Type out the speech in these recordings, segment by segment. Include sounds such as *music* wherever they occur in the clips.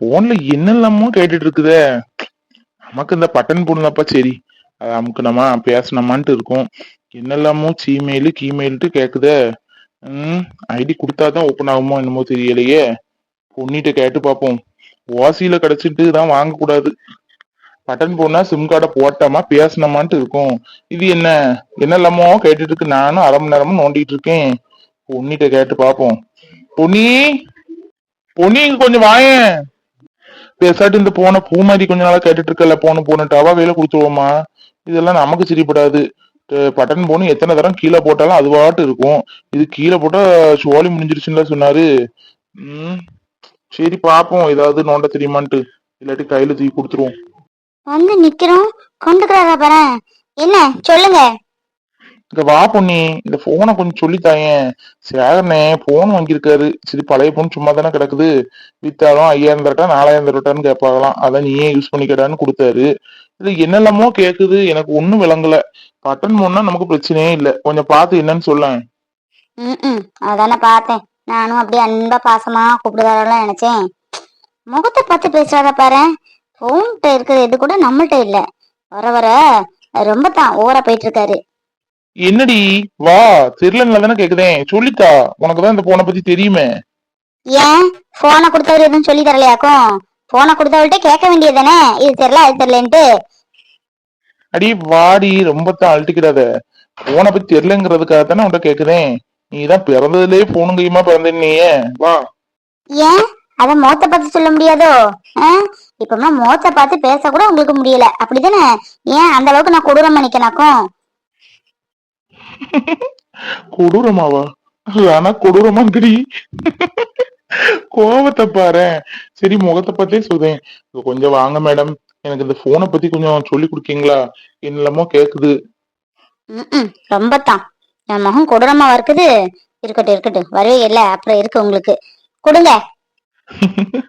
போன்ல என்னெல்லாமோ கேட்டுட்டு இருக்குதே நமக்கு இந்த பட்டன் போடலப்பா சரி அது அமுக்கணுமா பேசணுமான்ட்டு இருக்கும். என்னெல்லாமோ ஜிமெயில் கீமெயில்ட்டு கேக்குதே? ம் ஐடி கொடுத்தாதான் ஓப்பன் ஆகுமோ என்னமோ தெரியலையே. பொண்ணிட்ட கேட்டு பார்ப்போம். ஓசியில கிடைச்சிட்டு தான் வாங்கக்கூடாது. பட்டன் போனா சிம் கார்டை போட்டோமா பேசணுமான்ட்டு இருக்கும். இது என்ன? என்னெல்லாமோ கேட்டுட்டு இருக்கு நானும் அரை மணி நேரமும் நோண்டிட்டு இருக்கேன் பொண்ணிட்ட கேட்டு பார்ப்போம். பொன்னி பொன்னி கொஞ்சம் வாயேன். பேசாட்டு இந்த போன பூ மாதிரி கொஞ்ச நாளா கேட்டுட்டு இருக்கல போன போன டவா வேலை கொடுத்துருவோமா இதெல்லாம் நமக்கு சரிப்படாது பட்டன் போன் எத்தனை தரம் கீழே போட்டாலும் அது பாட்டு இருக்கும். இது கீழே போட்டா சோழி முடிஞ்சிருச்சுன்னு சொன்னாரு. ம் சரி பாப்போம். ஏதாவது நோண்ட தெரியுமான்ட்டு. இல்லாட்டி கையில தூக்கி கொடுத்துருவோம். வந்து நிக்கிறோம். கொண்டுக்கிறாரா பாரு என்ன சொல்லுங்க. இங்க வா பொண்ணி. இந்த போனை கொஞ்சம் சொல்லித்தாயேன். சேகரனே போன் வாங்கியிருக்காரு. சரி பழைய போன் சும்மா தானே கிடக்குது. வித்தாலும் ஐயாயிரம் தரட்டா நாலாயிரம் தரட்டான்னு கேட்பாங்களாம். அதான் நீயே யூஸ் பண்ணிக்கடான்னு கொடுத்தாரு. இது என்னெல்லாமோ கேக்குது. எனக்கு ஒண்ணும் விளங்கல. பட்டன் போனா நமக்கு பிரச்சனையே இல்ல. கொஞ்சம் பார்த்து என்னன்னு சொல்லேன். ம் அதானே பார்த்தேன். நானும் அப்படியே அன்பா பாசமா கூப்பிடுதாரெல்லாம் நினைச்சேன். முகத்தை பார்த்து பேசுறாத பாரு. போன்கிட்ட இருக்கிற இது கூட நம்மள்ட்ட இல்ல. வர வர ரொம்ப தான் ஓவரா போயிட்டு இருக்காரு. என்னடி? வா தெரியலன்னு தானே கேக்குதேன் சொல்லித்தா உனக்கு தான் இந்த போனை பத்தி தெரியுமே. ஏன்? போனை கொடுத்தவர் எதுவும் சொல்லி தரலையாக்கும்? போனை கொடுத்தவர்கிட்ட கேட்க வேண்டியதுதானே? இது தெரியல அது தெரியலன்ட்டு. அடி வாடி ரொம்ப தான் அழட்டிக்கிறாத போனை பத்தி தெரியலங்கிறதுக்காக தானே உன்கிட்ட கேக்குதேன் நீ தான் பிறந்ததுலயே போனும் கையுமா பிறந்தீங்க வா. ஏன்? அத மோத்த பார்த்து சொல்ல முடியாதோ? ஆ? இப்பெல்லாம் மோத்த பார்த்து பேச கூட உங்களுக்கு முடியல. அப்படிதானே? ஏன்? அந்த அளவுக்கு நான் கொடூரம் பண்ணிக்கனாக்கும் *laughs* கொடூரமாவா? ஆனா கொடூரமாங்கடி கோவத்தை பாரு. சரி முகத்தை பத்தியே சொல்றேன். கொஞ்சம் வாங்க மேடம். எனக்கு இந்த போனை பத்தி கொஞ்சம் சொல்லி கொடுக்கீங்களா? என்னெல்லாமோ கேக்குது. ரொம்ப தான் என் முகம் கொடூரமா இருக்குது? இருக்கட்டும் இருக்கட்டும். வரவே இல்ல. அப்புறம் இருக்கு உங்களுக்கு. கொடுங்க. *laughs*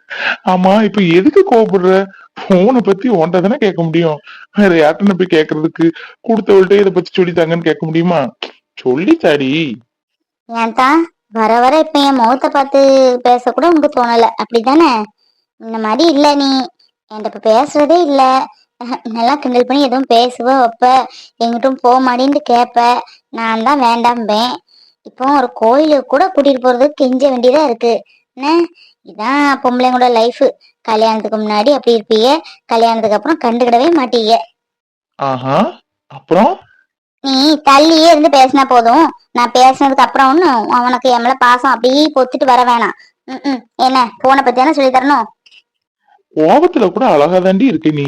ஆமா இப்ப எதுக்கு கோவப்படுற? போனை பத்தி ஒன்றை தானே கேட்க முடியும்? வேற யார்கிட்ட போய் கேக்குறதுக்கு கொடுத்தவள்கிட்ட இதை பத்தி சொல்லித்தாங்கன்னு கேட்க முடியுமா? சொல்லித்தாடி ஏன் ஏன்டா வர வர இப்ப என் முகத்தை பார்த்து பேச கூட உங்களுக்கு தோணல. அப்படிதானே இந்த மாதிரி இல்ல நீ. என்கிட்ட இப்ப பேசுறதே இல்ல. நல்லா கிண்டல் பண்ணி எதுவும் பேசுவ வைப்ப. எங்கிட்டும் போக மாட்டேன்னு கேட்ப நான் தான் வேண்டாம்பேன். இப்போ ஒரு கோயிலுக்கு கூட கூட்டிட்டு போறதுக்கு கெஞ்ச வேண்டியதா இருக்கு. என்ன? இதான் பொம்பளைங்களோட லைஃப் கல்யாணத்துக்கு முன்னாடி அப்படி இருப்பீங்க கல்யாணத்துக்கு அப்புறம் கண்டுக்கிடவே மாட்டீங்க. ஆஹா அப்புறம்? நீ தள்ளியே இருந்து பேசினா போதும். நான் பேசினதுக்கு அப்புறம் ஒன்னும் அவனுக்கு என் மேல பாசம் அப்படியே பொத்துட்டு வர வேணாம். ம். என்ன போனை பத்தி தானே சொல்லி தரணும்? கோபத்துல கூட அழகா தாண்டி இருக்க நீ.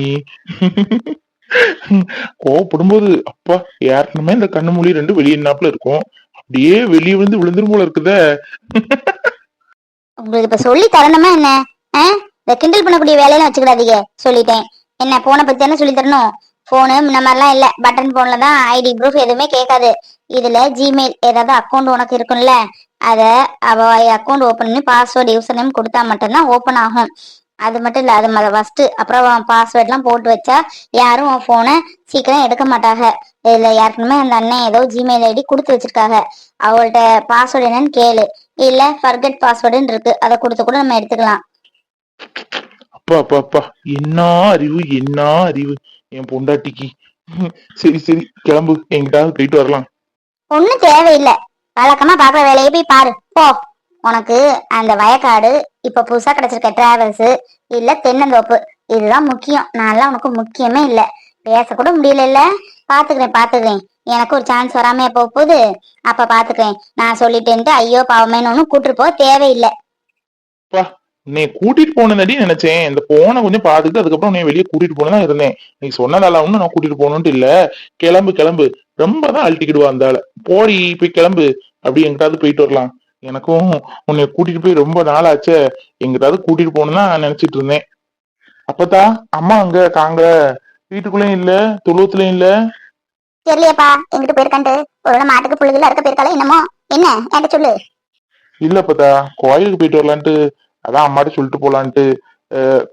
கோவப்படும்போது அப்பா ஏற்கனவே இந்த கண்ணு மொழி ரெண்டு வெளியினாப்புல இருக்கும். அப்படியே வெளியே விழுந்து விழுந்துரும் போல இருக்குதே. உங்களுக்கு இப்ப சொல்லி தரணுமா என்ன? இந்த கிண்டல் பண்ணக்கூடிய வேலையெல்லாம் வச்சுக்கிடாதீங்க சொல்லிட்டேன். என்ன போனை பத்தி தானே சொல்லி தரணும்? போனு இந்த மாதிரிலாம் இல்ல. பட்டன் போன்ல தான் ஐடி ப்ரூஃப் எதுவுமே கேட்காது. இதுல ஜிமெயில் ஏதாவது அக்கௌண்ட் உனக்கு இருக்கும்ல அத அவ அக்கௌண்ட் ஓபன் பண்ணி பாஸ்வேர்டு யூசர் நேம் கொடுத்தா மட்டும்தான் ஓபன் ஆகும். அது மட்டும் இல்ல அது ஃபர்ஸ்ட் அப்புறம் பாஸ்வேர்ட் எல்லாம் போட்டு வச்சா யாரும் உன் போனை சீக்கிரம் எடுக்க மாட்டாங்க. இதுல யாருக்குமே அந்த அண்ணன் ஏதோ ஜிமெயில் ஐடி கொடுத்து வச்சிருக்காங்க. அவள்கிட்ட பாஸ்வேர்டு என்னன்னு கேளு. இல்ல ஃபர்கெட் பாஸ்வேர்டுன்னு இருக்கு. அதை கொடுத்து கூட நம்ம எடுத்துக்கலாம். அப்பா அப்பா அப்பா. என்ன அறிவு என்ன அறிவு? என் பொண்டாட்டிக்கு. சரி சரி. கிளம்பு. எங்கிட்டாவது போயிட்டு வரலாம். ஒண்ணும் தேவையில்லை. வழக்கமா பாக்குற வேலையை போய் பாரு. போ. உனக்கு அந்த வயக்காடு இப்ப புதுசா கிடைச்சிருக்க டிராவல்ஸ் இல்ல தென்னந்தோப்பு இதுதான் முக்கியம். நான்லாம் உனக்கு முக்கியமே இல்ல. பேச கூட முடியல இல்ல பாத்துக்கிறேன் பாத்துக்கிறேன். எனக்கு ஒரு சான்ஸ் வராம போக போகுது. அப்ப பாத்துக்கிறேன். நான் சொல்லிட்டேன்ட்டு ஐயோ பாவமேன்னு ஒன்னும் கூட்டிட்டு போக தேவையில்லை. நீ கூட்டிட்டு போனதாடி நினைச்சேன். இந்த போனை கொஞ்சம் பாத்துட்டு அதுக்கப்புறம் நீ வெளியே கூட்டிட்டு போனதான் இருந்தேன். நீ சொன்னதால ஒன்னும் நான் கூட்டிட்டு போகணும்ட்டு இல்ல. கிளம்பு கிளம்பு. ரொம்ப தான் அழட்டிக்கிடுவா அந்த ஆளை. போடி போய் கிளம்பு. அப்படி எங்கிட்டாவது போயிட்டு வரலாம். எனக்கும் உன்னை கூட்டிட்டு போய் ரொம்ப நாள் ஆச்சே. எங்கிட்டாவது கூட்டிட்டு போகணும்னு நினைச்சிட்டு இருந்தேன். அப்பதா அம்மா அங்க காங்க வீட்டுக்குள்ளயும் இல்ல தொழுவத்துலயும் இல்ல. தெரியலையப்பா. எங்கிட்ட போயிருக்கான்ட்டு. ஒரு மாட்டுக்கு புள்ளுகள் இருக்க போயிருக்காளே என்னமோ. என்ன? என்கிட்ட சொல்லு. இல்ல கோயிலுக்கு போயிட்டு வரலான்ட்டு அதான் அம்மாட்ட சொல்லிட்டு போலான்ட்டு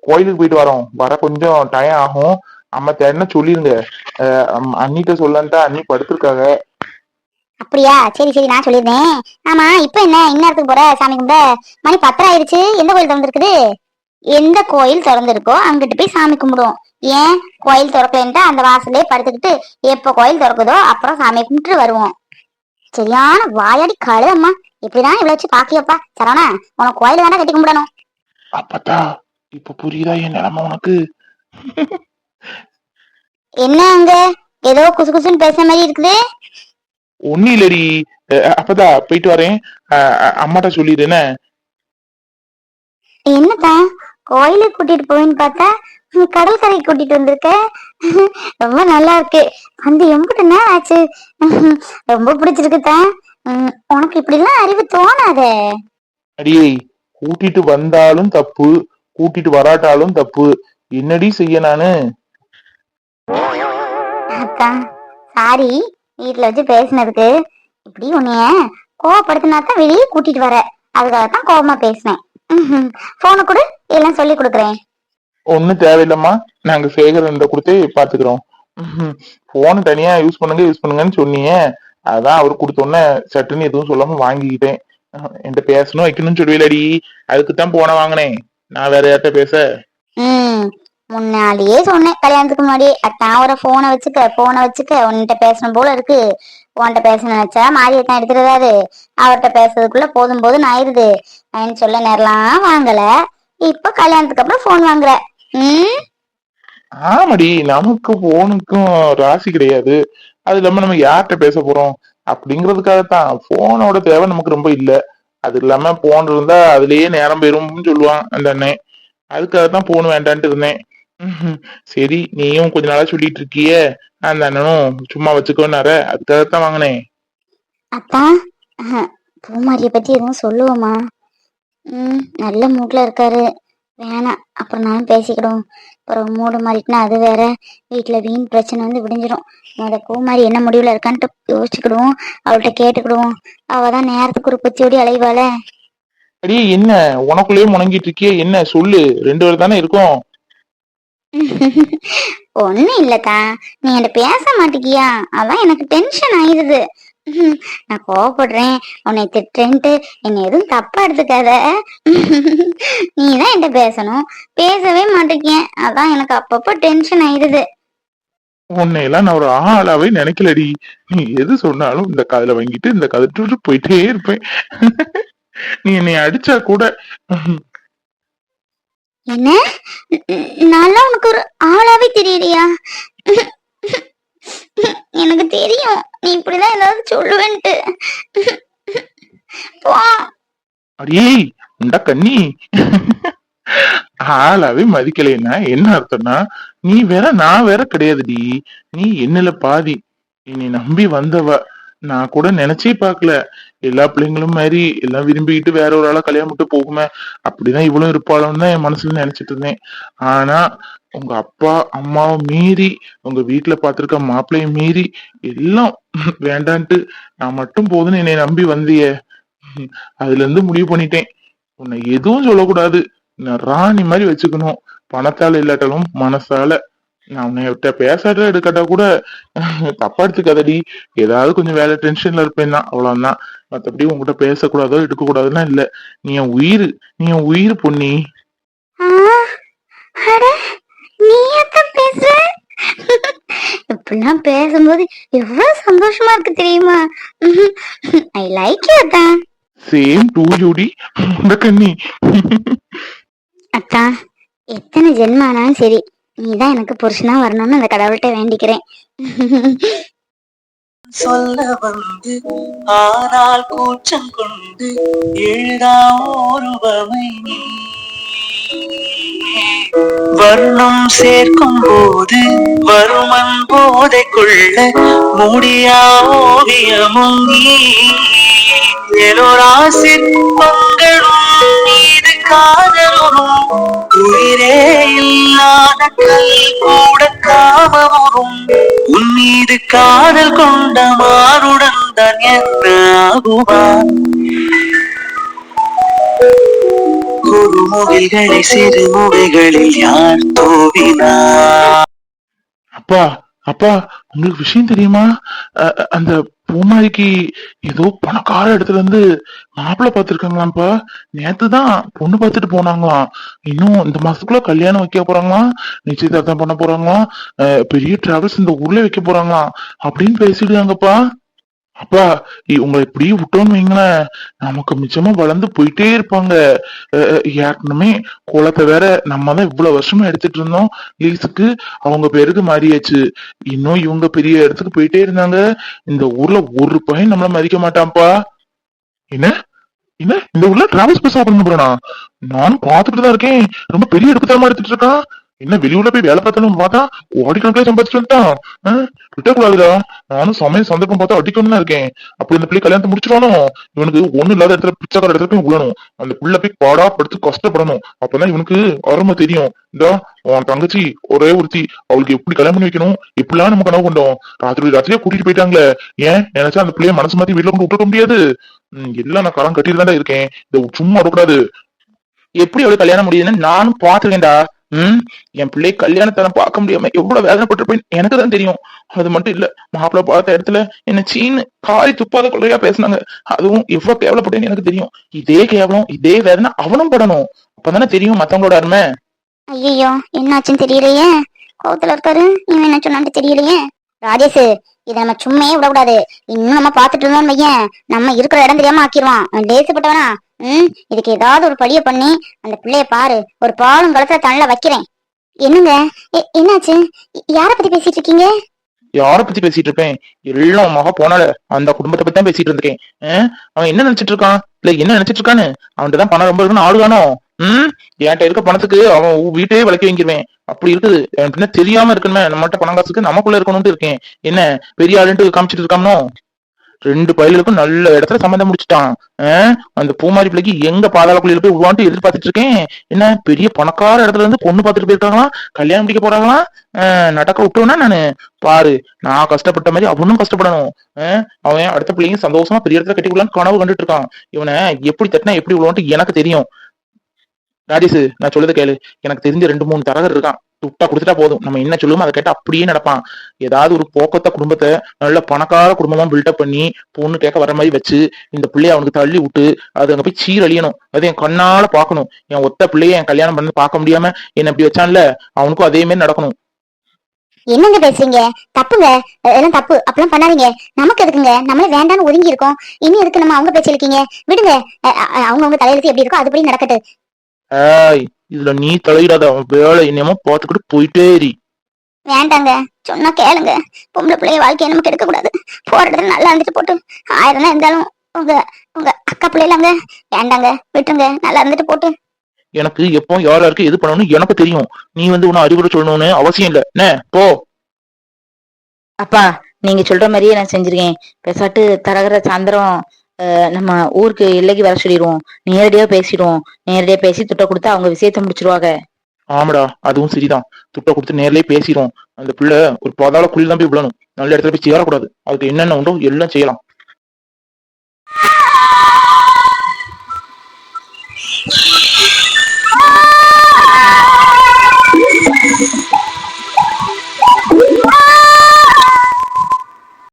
கோயிலுக்கு போயிட்டு வரோம். வர கொஞ்சம் டைம் ஆகும். அம்மா தேடினா சொல்லிருங்க? அஹ், அண்ணிட்ட சொல்லான்ட்டு அண்ணி படுத்திருக்காங்க. அப்படியா? சரி சரி நான் சொல்லியிருந்தேன் ஆமா இப்ப என்ன? இந்நேரத்துக்கு போற? சாமி கும்பிட? மணி பத்தரை ஆயிருச்சு எந்த கோயில் திறந்துருக்குது? எந்த கோயில் திறந்திருக்கோ அங்கிட்டு போய் சாமி கும்பிடுவோம். ஏன்? கோயில் திறக்கலன்ட்டு அந்த வாசலே படுத்துக்கிட்டு எப்ப கோயில் திறக்குதோ அப்புறம் சாமி கும்பிட்டு வருவோம். சரியான வாயாடி கழுதம்மா இப்படிதான் இவ்வளவு வச்சு பாக்கியப்பா? சரவணா உனக்கு கோயில் வேணா கட்டி கும்பிடணும்? அப்பத்தா இப்ப புரியுதா என் நிலைமை உனக்கு? என்ன அங்க? ஏதோ குசு குசுன்னு பேசுற மாதிரி இருக்குது. ஒன்னும் இல்லடி. அப்பதா போயிட்டு வரேன். அம்மாட்ட சொல்லிடு என்ன? என்னப்பா கோயிலுக்கு கூட்டிட்டு போயின்னு பார்த்தா கடற்கரைக்கு கூட்டிட்டு வந்திருக்க? ரொம்ப நல்லா இருக்கு. வந்து எம்பிட்டு நேரம் ஆச்சு? ரொம்ப பிடிச்சிருக்குதா உம், உனக்கு இப்படி எல்லாம் அறிவு தோணாதே. அடியே கூட்டிட்டு வந்தாலும் தப்பு கூட்டிட்டு வராட்டாலும் தப்பு. என்னடி செய்ய நானு? அக்கா சாரி வீட்ல வச்சு பேசினதுக்கு. இப்படி உன்னைய கோவப்படுத்தினா தான் வெளியே கூட்டிட்டு வர. அதுக்காக தான் கோவமா பேசினேன். போனை கொடு எல்லாம் சொல்லி கொடுக்குறேன். ஒண்ணும் தேவையில்லம்மா. நாங்க சேகரன் கொடுத்தே பாத்துக்கிறோம். போன் தனியா யூஸ் பண்ணுங்க யூஸ் பண்ணுங்கன்னு சொன்னீங்க. அதான் அவர் கொடுத்தோன்னே சட்டுன்னு எதுவும் சொல்லாம வாங்கிக்கிட்டேன். என்கிட்ட பேசணும் வைக்கணும்னு சொல்லுவீலடி. அதுக்கு தான் போன வாங்கினேன். நான் வேற யார்கிட்ட பேச? ம் முன்னாடியே சொன்னேன். கல்யாணத்துக்கு முன்னாடி அத்தான் ஒரு போனை வச்சுக்க போனை வச்சுக்க. உன்கிட்ட பேசணும் போல இருக்கு. உன்கிட்ட பேச நினைச்சா மாரியத்தான் எடுத்துருதாரு அவர்கிட்ட பேசுறதுக்குள்ள போதும் போதும் ஆயிருது. அப்படின்னு சொல்ல நேரலாம் வாங்கல. இப்ப கல்யாணத்துக்கு அப்புறம் போன் வாங்குற. ம்? ஆமாடி நமக்கு போனுக்கும் ராசி கிடையாது. அது இல்லாம நம்ம யார்கிட்ட பேச போறோம்? அப்படிங்கிறதுக்காகத்தான். போனோட தேவை நமக்கு ரொம்ப இல்ல. அது இல்லாம போன் இருந்தா அதுலயே நேரம் போயிரும்னு சொல்லுவான் அந்த அண்ணன் அதுக்காகத்தான் போன் வேண்டான்ட்டு இருந்தேன். சரி நீயும் கொஞ்ச நாளா சொல்லிட்டு இருக்கியே. அந்த அண்ணனும் சும்மா வச்சுக்கோன்னார அதுக்காகத்தான் வாங்கினேன். அப்பா பூமாரிய பத்தி எதுவும் சொல்லுவோமா? ம் நல்ல மூட்ல இருக்காரு. வேணாம் அப்புறம் நானும் பேசிக்கிடுவோம். அப்புறம் மூடு மாறிட்டுனா அது வேற. வீட்டுல வீண் பிரச்சனை வந்து விடிஞ்சிடும். முத பூமாரி என்ன முடிவுல இருக்கான்ட்டு யோசிச்சுக்கிடுவோம். அவள்கிட்ட கேட்டுக்கிடுவோம். அவ தான் நேரத்துக்கு ஒரு பத்தியோடி அலைவாள. அடியே என்ன? உனக்குள்ளேயே முணங்கிட்டு இருக்கியே என்ன? சொல்லு. ரெண்டு பேர் தானே இருக்கோம். *laughs* ஒண்ணும் இல்லக்கா. நீ என்கிட்ட பேச மாட்டேங்கியா அதான் எனக்கு டென்ஷன் ஆயிடுது *laughs* நான் கோவப்படுறேன் உன்னை திட்டுறேன்ட்டு. என்னை எதுவும் தப்பா எடுத்துக்காத. *laughs* நீ தான் என்கிட்ட பேசணும். பேசவே மாட்டேங்க. அதான் எனக்கு அப்பப்போ டென்ஷன் ஆயிடுது. உன்னை எல்லாம் நான் ஒரு ஆளாவே நினைக்கலடி. நீ எது சொன்னாலும் இந்த காதுல வாங்கிட்டு இந்த கதை போயிட்டே இருப்பேன். *laughs* நீ என்னை அடிச்சா கூட. என்ன? நல்லா உனக்கு ஒரு ஆளாவே தெரியலையா? எனக்கு தெரியும். நீ இப்படிதான் ஏதாவது சொல்லுவேன்ட்டு. போ. அடியே உண்டா கண்ணி. ஆளாவே மதிக்கலைன்னா என்ன அர்த்தம்னா நீ வேற நான் வேற கிடையாதுடி. நீ என்னல பாதி. என்னை நம்பி வந்தவ. நான் கூட நினைச்சே பாக்கல எல்லா பிள்ளைங்களும் மாதிரி எல்லாம் விரும்பிக்கிட்டு வேற ஒரு ஆளா கல்யாணம் விட்டு போகுமே. அப்படிதான் இவ்வளவு இருப்பாளோன்னு தான் என் மனசுல நினைச்சிட்டு இருந்தேன். ஆனா உங்க அப்பா அம்மாவை மீறி உங்க வீட்டுல பாத்திருக்க மாப்பிள்ளையும் மீறி எல்லாம் *laughs* வேண்டான்ட்டு நான் மட்டும் போதுன்னு என்னை நம்பி வந்தியே. அதுல இருந்து முடிவு பண்ணிட்டேன். உன்னை எதுவும் சொல்லக்கூடாது. நான் ராணி மாதிரி வச்சுக்கணும். பணத்தால இல்லாட்டாலும் மனசால. நான் உன்னை பேசாட்ட எடுக்கட்டா கூட. தப்பா எடுத்துக்காதடி. ஏதாவது கொஞ்சம் வேலை டென்ஷன்ல இருப்பேன் தான் அவ்வளவுதான். மத்தபடி உன்கிட்ட பேசக்கூடாதோ எடுக்க கூடாதுன்னா இல்ல. நீ என் உயிர் நீ என் உயிர் பொன்னி. நீ பேசுற? இப்படிலாம் பேசும்போது எவ்வளவு சந்தோஷமா இருக்கு தெரியுமா? ஐ லைக் யூ அத்தா. சேம் டூ ஜூடி கண்ணி. அத்தா எத்தனை ஜென்மம் ஆனாலும் சரி நீதான் எனக்கு புருஷனா வரணும்னு அந்த கடவுள்கிட்ட வேண்டிக்கிறேன். சொல்ல வந்து ஆனால் கூச்சம் கொண்டு எழுதா ஓருவமை நீ. வர்ணம் சேர்க்கும் போது வருமன் போதைக்குள்ள கொள்ள முடியா ஓவியமும் நீ எலோரா சிற்பங்களும் மீது காதலும் உயிரே இல்லாத கல் கூட காமமும் உன் மீது காதல் கொண்ட மாறுடன் தான் என்ன ஆகுவான் ஆகுமா குறுமுகில்களை சிறு முகைகளில் யார் தோவினார் அப்பா அப்பா உங்களுக்கு விஷயம் தெரியுமா? அந்த பூமாரிக்கு ஏதோ பணக்கார இடத்துல இருந்து மாப்பிள்ளை பார்த்திருக்காங்களாம்ப்பா. நேத்து தான் பொண்ணு பார்த்துட்டு போனாங்களாம். இன்னும் இந்த மாசத்துக்குள்ள கல்யாணம் வைக்க போறாங்களாம். நிச்சயதார்த்தம் பண்ண போறாங்களாம். பெரிய டிராவல்ஸ் இந்த ஊர்ல வைக்க போறாங்களாம். அப்படின்னு பேசிடுறாங்கப்பா அப்பா உங்களை இப்படியே விட்டோம்னு வைங்களேன். நமக்கு மிச்சமா வளர்ந்து போயிட்டே இருப்பாங்க. ஏற்கனவே குளத்தை வேற நம்ம தான் இவ்வளவு வருஷமா எடுத்துட்டு இருந்தோம். லீஸுக்கு அவங்க பேருக்கு மாறியாச்சு. இன்னும் இவங்க பெரிய இடத்துக்கு போயிட்டே இருந்தாங்க. இந்த ஊர்ல ஒரு பையன் நம்மள மதிக்க மாட்டான்ப்பா. என்ன? என்ன? இந்த ஊர்ல டிராவல்ஸ் பஸ் ஓபன் பண்றானா நானும் பாத்துட்டு தான் இருக்கேன். ரொம்ப பெரிய எடுப்புத்தரமா எடுத்துட்டு இருக்கான். என்ன வெளியூர்ல போய் வேலை பார்த்தாலும் பார்த்தா கோடிக்கணக்கிலே சம்பாதிச்சுட்டு வந்துட்டான். விட்டக்கூடாதுடா. நானும் சமயம் சந்தர்ப்பம் பார்த்தா அடிக்கணும்னு இருக்கேன். அப்படி இந்த பிள்ளை கல்யாணத்தை முடிச்சிடணும். இவனுக்கு ஒண்ணு இல்லாத இடத்துல பிச்சைக்கார இடத்துல போய் விழணும் அந்த புள்ள போய் பாடா படுத்து கஷ்டப்படணும். அப்பதான் இவனுக்கு அருமை தெரியும். இந்தா உன் தங்கச்சி ஒரே ஒருத்தி. அவளுக்கு எப்படி கல்யாணம் பண்ணி வைக்கணும்? இப்படிலாம் நம்ம கனவு கொண்டோம்? ராத்திரி ராத்திரியே கூட்டிட்டு போயிட்டாங்களே. ஏன்? நினைச்சா அந்த பிள்ளைய மனசு மாத்தி வீட்டுல கொண்டு விட்டுக்க முடியாது. எல்லாம் நான் கடன் கட்டிட்டு தான்டா இருக்கேன். இந்த சும்மா விடக்கூடாது. எப்படி அவளுக்கு கல்யாணம் முடியுதுன்னு நானும் பாத்துருக்கேன்டா ம்? என் பிள்ளை கல்யாணத்தை நான் பார்க்க முடியாம எவ்வளவு வேதனைப்பட்டிருப்பேன் எனக்கு தான் தெரியும். அது மட்டும் இல்ல மாப்பிள்ள பார்த்த இடத்துல என்ன சீனு காரி துப்பாத கொள்ளையா பேசுனாங்க. அதுவும் எவ்வளவு கேவலப்பட்டேன்னு எனக்கு தெரியும். இதே கேவலம் இதே வேதனை அவனும் படணும். அப்பதானே தெரியும் மத்தவங்களோட அருமை. ஐயோ என்னாச்சுன்னு தெரியலையே. கோவத்துல இருக்காரு. இவன் என்ன சொன்னான்னு தெரியலையே. ராஜேஷ் இதை நம்ம சும்மையே விடக்கூடாது. இன்னும் நம்ம பாத்துட்டு இருந்தோம் வையன். நம்ம இருக்கிற இடம் தெரியாம ஆக்கிடுவான். அவன் லேசுப்பட்டவனா. ம் இதுக்கு ஏதாவது ஒரு படிய பண்ணி அந்த பிள்ளைய பாரு. ஒரு பாலும் கலத்துல தள்ள வைக்கிறேன். என்னங்க? என்னாச்சு? யார பத்தி பேசிட்டு இருக்கீங்க? யார பத்தி பேசிட்டு இருப்பேன்? எல்லாம் மகா போனால அந்த குடும்பத்தை பத்தி தான் பேசிட்டு இருந்திருக்கேன். அவன் என்ன நினைச்சிட்டு இருக்கான்? இல்ல என்ன நினைச்சிட்டு இருக்கான்னு? அவன்கிட்ட தான் பணம் ரொம்ப இருக்குன்னு ஆளுகானோ? ம்? என்கிட்ட இருக்க பணத்துக்கு அவன் வீட்டையே விளக்கி வாங்கிடுவேன் அப்படி இருக்குது. எனக்கு பின்ன தெரியாம இருக்கணுமே. நம்மகிட்ட பணம் காசுக்கு நமக்குள்ள இருக்கணும்னு இருக்கேன். என்ன? பெரிய ஆளுன்ட்டு காமிச்சிட்டு இருக்காமனோ? ரெண்டு பயலுக்கும் நல்ல இடத்துல சம்மந்தம் முடிச்சிட்டான். ஆ? அந்த பூமாரி பிள்ளைக்கு எங்க பாதாள குழியில போய் உருவான்ட்டு எதிர்பார்த்துட்டு இருக்கேன். என்ன பெரிய பணக்கார இடத்துல இருந்து பொண்ணு பார்த்துட்டு போயிருக்காங்களாம் கல்யாணம் முடிக்க போறாங்களாம் நடக்க விட்டோம்னா நானு. பாரு நான் கஷ்டப்பட்ட மாதிரி அவனும் கஷ்டப்படணும். அவன் அடுத்த பிள்ளைங்க சந்தோஷமா பெரிய இடத்துல கட்டிக்கலாம்னு கனவு கண்டுட்டு இருக்கான். இவனை எப்படி தட்டினா எப்படி விழுவான்ட்டு எனக்கு தெரியும். ராஜேஷ் நான் சொல்லுறது கேளு. எனக்கு தெரிஞ்ச ரெண்டு மூணு தரகர் இருக்கான். துட்டா கொடுத்துட்டா போதும். நம்ம என்ன சொல்லுவோமோ அதை கேட்டு அப்படியே நடப்பான். ஏதாவது ஒரு போக்கத்த குடும்பத்தை நல்ல பணக்கார குடும்பமா பில்டப் பண்ணி பொண்ணு கேட்க வர மாதிரி வச்சு இந்த பிள்ளைய அவனுக்கு தள்ளி விட்டு அது அங்க போய் சீரழியணும். அது என் கண்ணால பார்க்கணும். என் ஒத்த பிள்ளைய என் கல்யாணம் பண்ணி பார்க்க முடியாம என்ன இப்படி வச்சான்ல அவனுக்கும் அதே மாதிரி நடக்கணும். என்னங்க பேசுறீங்க? தப்புங்க. எல்லாம் தப்பு. அப்பெல்லாம் பண்ணாதீங்க. நமக்கு எதுக்குங்க? நம்மளே வேண்டாம்னு ஒதுங்கி இருக்கோம். இனி எதுக்கு நம்ம அவங்க பேச்சு இருக்கீங்க விடுங்க. அவங்க அவங்க தலையெழுத்து எப்படி இருக்கோ அதுபடி நடக்கட்டு. இதுல நீ தலையிடாத அவன் வேலை என்னமோ பார்த்துக்கிட்டு போயிட்டே இரு. வேண்டாங்க. சொன்னா கேளுங்க. பொம்பளை பிள்ளைய வாழ்க்கையை நம்ம கெடுக்க கூடாது போற இடத்துல நல்லா இருந்துட்டு போட்டு ஆயிரம் தான் இருந்தாலும் உங்க உங்க அக்கா பிள்ளைலாங்க. வேண்டாங்க. விட்டுருங்க. நல்லா இருந்துட்டு போட்டு. எனக்கு எப்போ யார் யாருக்கு எது பண்ணணும்னு எனக்கு தெரியும். நீ வந்து உன்னை அறிவுரை சொல்லணும்னு அவசியம் இல்ல. என்ன போ. அப்பா நீங்க சொல்ற மாதிரியே நான் செஞ்சிருக்கேன். பெசாட்டு தரகர சாயந்தரம் நம்ம ஊருக்கு எல்லைக்கு வர சொல்லிடுவோம் நேரடியா பேசிடுவோம். நேரடியா பேசி துட்ட கொடுத்து அவங்க விஷயத்த முடிச்சிருவாங்க. ஆமாடா அதுவும் சரிதான். துட்டை கொடுத்து நேர்லயே பேசிடுவோம். அந்த பிள்ளை ஒரு பதால குழி தான் போய் விழணும். நல்ல இடத்துல போய் சேரக்கூடாது. அதுக்கு என்னென்ன உண்டோ எல்லாம் செய்யலாம்.